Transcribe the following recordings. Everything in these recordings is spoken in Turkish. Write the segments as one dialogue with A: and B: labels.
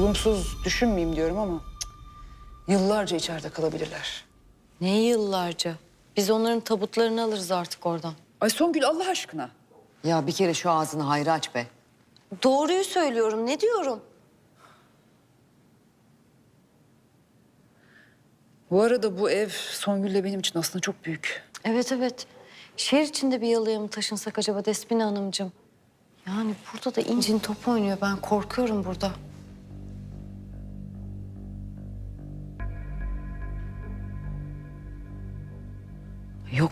A: Olumsuz düşünmeyeyim diyorum ama cık, yıllarca içeride kalabilirler.
B: Ne yıllarca? Biz onların tabutlarını alırız artık oradan.
A: Ay Songül Allah aşkına.
C: Ya bir kere şu ağzını hayra aç be.
B: Doğruyu söylüyorum. Ne diyorum?
A: Bu arada bu ev Songül'le benim için aslında çok büyük.
B: Evet evet. Şehir içinde bir yalıya mı taşınsak acaba Despina Hanımcığım? Yani burada da incin top oynuyor. Ben korkuyorum burada.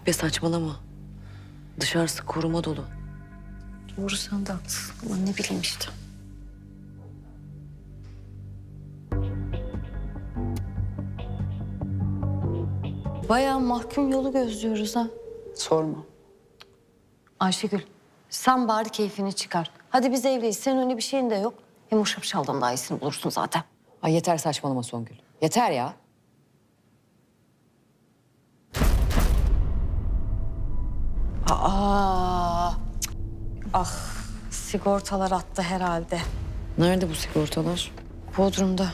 C: Yok be saçmalama. Dışarısı koruma dolu.
B: Doğru sen de haklısın. Ama ne bileyim işte. Bayağı mahkum yolu gözlüyoruz ha.
A: Sorma.
B: Ayşegül sen bari keyfini çıkar. Hadi biz evliyiz. Senin öyle bir şeyin de yok. Hem o şapşaldan daha iyisini bulursun zaten.
C: Ay yeter saçmalama Songül. Yeter ya.
B: Aa, ah sigortalar attı herhalde.
C: Nerede bu sigortalar?
B: Bodrum'da.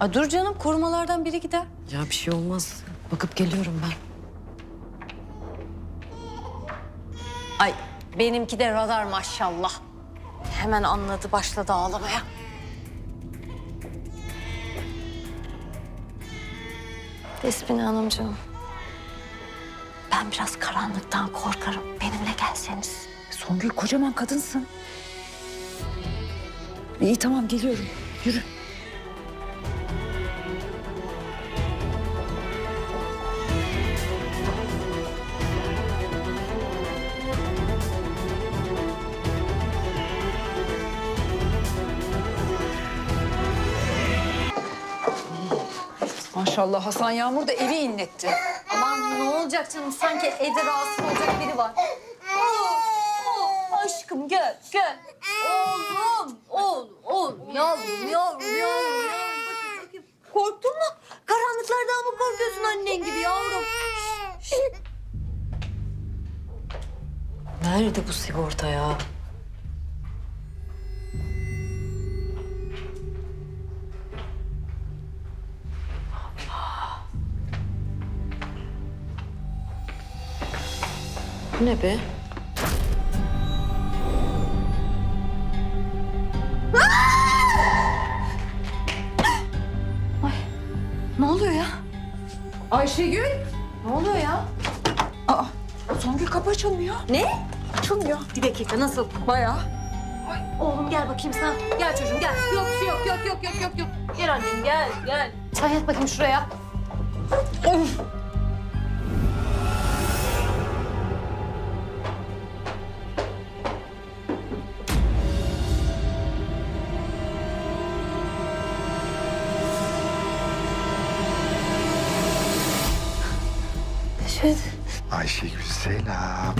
B: Aa, dur canım korumalardan biri gider.
C: Ya bir şey olmaz.
B: Bakıp geliyorum ben. Ay benimki de radar maşallah. Hemen anladı başladı ağlamaya. Despina Hanımcığım. Ben biraz karanlıktan korkarım. Benimle gelseniz.
A: Songül kocaman kadınsın. İyi tamam geliyorum. Yürü. Maşallah Hasan Yağmur da evi inletti.
B: Ne olacak canım? Sanki evde rahatsız olacak biri var. Oo, oo, aşkım gel, gel. Oğlum, oğlum, oğlum, yavrum, yavrum, yavrum, yavrum. Bakayım, bakayım. Korktun mu? Karanlıklardan mı korkuyorsun annen gibi yavrum?
C: Nerede bu sigorta ya? Bu ne be?
B: Ne oluyor ya?
A: Ayşegül.
B: Ne oluyor ya?
A: Aa, Songül kapı açılmıyor.
B: Ne?
A: Açılmıyor.
B: Bir dakika nasıl?
A: Bayağı.
B: Oğlum gel bakayım sen. Gel çocuğum gel. Yok bir şey yok yok yok yok yok yok. Gel annem gel gel. Sen yat bakayım şuraya.
A: Of.
B: Neşet.
D: Ayşegül selam.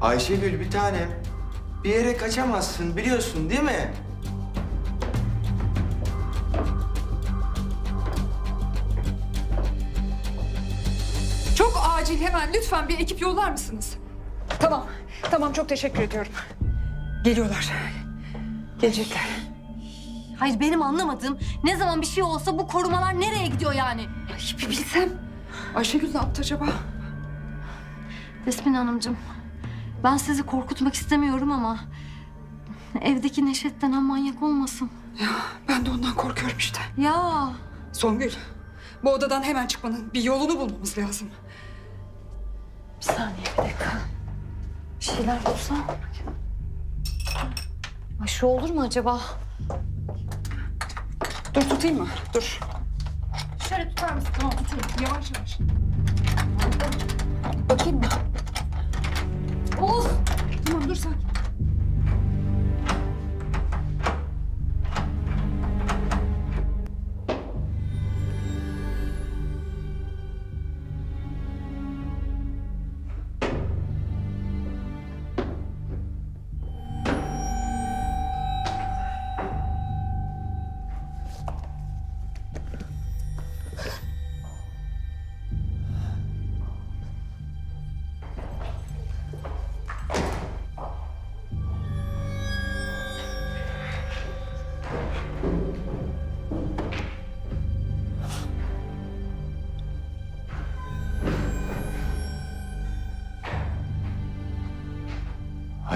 D: Ayşegül bir tanem. Bir yere kaçamazsın biliyorsun değil mi?
A: Çok acil hemen lütfen bir ekip yollar mısınız? Tamam. Tamam çok teşekkür ediyorum. Geliyorlar. Gelecekler.
B: Hayır benim anlamadığım ne zaman bir şey olsa bu korumalar nereye gidiyor yani?
A: Ay bir bilsem. Ayşegül ne yaptı acaba?
B: Desmin Hanımcığım ben sizi korkutmak istemiyorum ama evdeki Neşet denen manyak olmasın.
A: Ya ben de ondan korkuyorum işte.
B: Ya
A: Songül, bu odadan hemen çıkmanın bir yolunu bulmamız lazım.
B: bir saniye bir dakika. Bir şeyler bulsam. Ay şu olur mu acaba?
A: Dur tutayım mı? Dur.
B: Şöyle tutar mısın? Tamam tutayım.
A: Yavaş yavaş.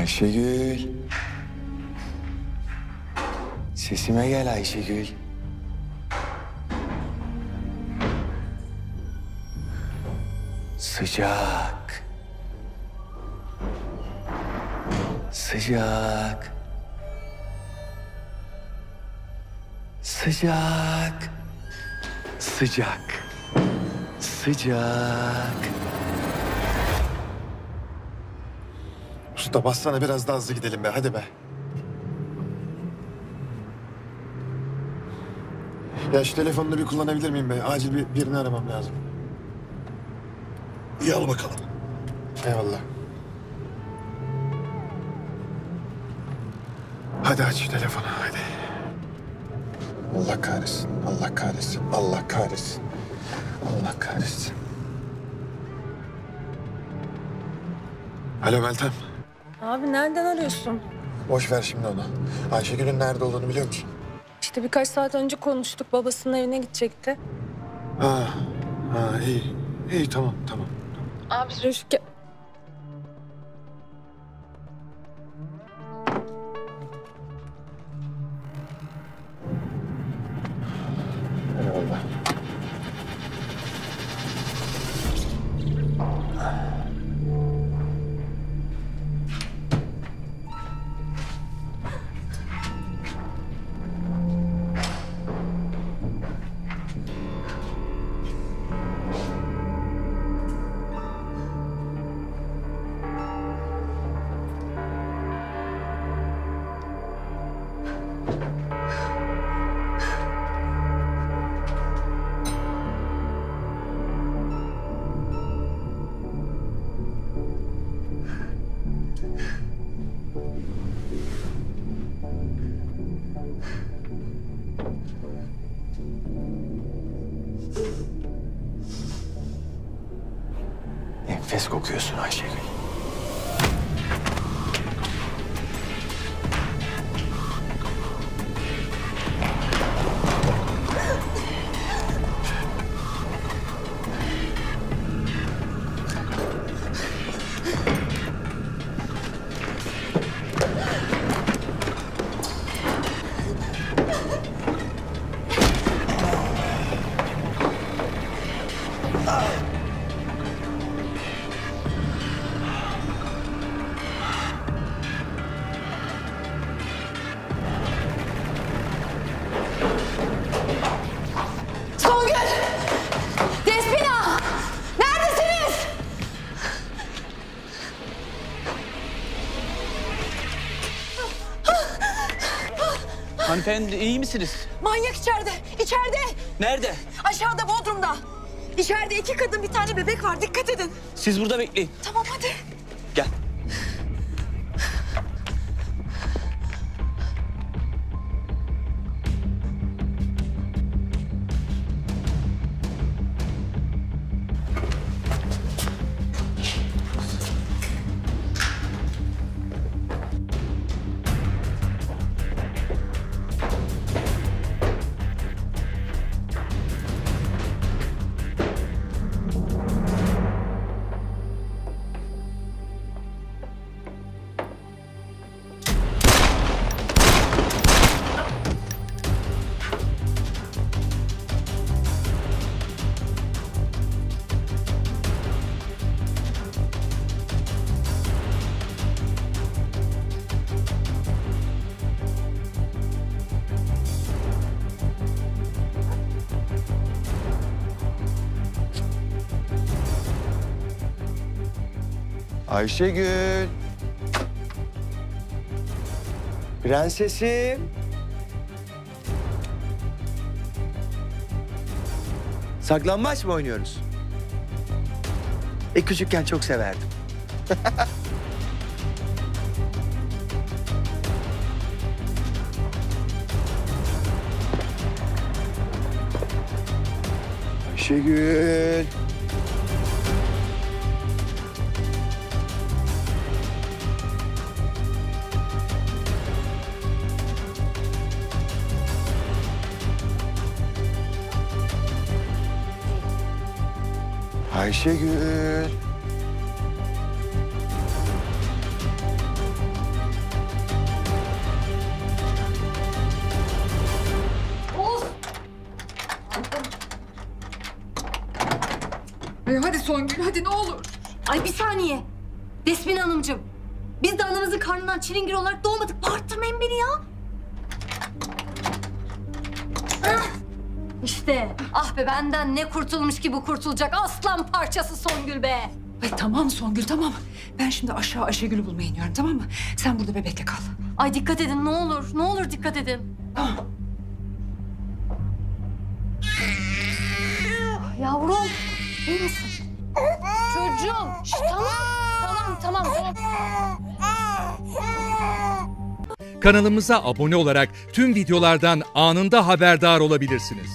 D: Ayşegül. Sesime gel Ayşegül. Sıcak. Sıcak. Sıcak. Sıcak. Sıcak.
E: Usta bassana biraz daha hızlı gidelim be hadi be. Ya şu telefonunu bir kullanabilir miyim be? Acil bir birini aramam lazım. İyi al bakalım. Eyvallah. Hadi aç şu telefonu hadi. Allah kahretsin, Allah kahretsin, Allah kahretsin. Allah kahretsin. Alo Meltem.
F: Abi nereden arıyorsun?
E: Boş ver şimdi onu. Ayşegül'ün nerede olduğunu biliyor musun?
F: İşte birkaç saat önce konuştuk. Babasının evine gidecekti.
E: Ha, ha iyi. İyi tamam tamam.
F: Abi Refik...
D: Enfes kokuyorsun Ayşegül.
G: Hanımefendi iyi misiniz?
A: Manyak içeride. İçeride.
G: Nerede?
A: Aşağıda Bodrum'da. İçeride iki kadın bir tane bebek var. Dikkat edin.
G: Siz burada bekleyin.
A: Tamam hadi.
D: Ayşegül. Prensesim. Saklambaç mı oynuyoruz? E küçükken çok severdim. Ayşegül. Ayşegül.
A: Ay e, hadi Songül hadi ne olur.
B: Ay bir saniye. Desmin Hanımcığım. Biz de anamızın karnından çilingir olarak doğmadık. Bağırttırmayın beni ya. İşte ah be benden ne kurtulmuş ki bu kurtulacak aslan parçası Songül be.
A: Ay tamam Songül tamam. Ben şimdi aşağı Ayşegül'ü bulmaya iniyorum tamam mı? Sen burada bebekle kal.
B: Ay dikkat edin ne olur ne olur dikkat edin.
A: Tamam.
B: Yavrum iyi misin?
F: Çocuğum. Şş, tamam. Tamam tamam tamam.
H: Kanalımıza abone olarak tüm videolardan anında haberdar olabilirsiniz.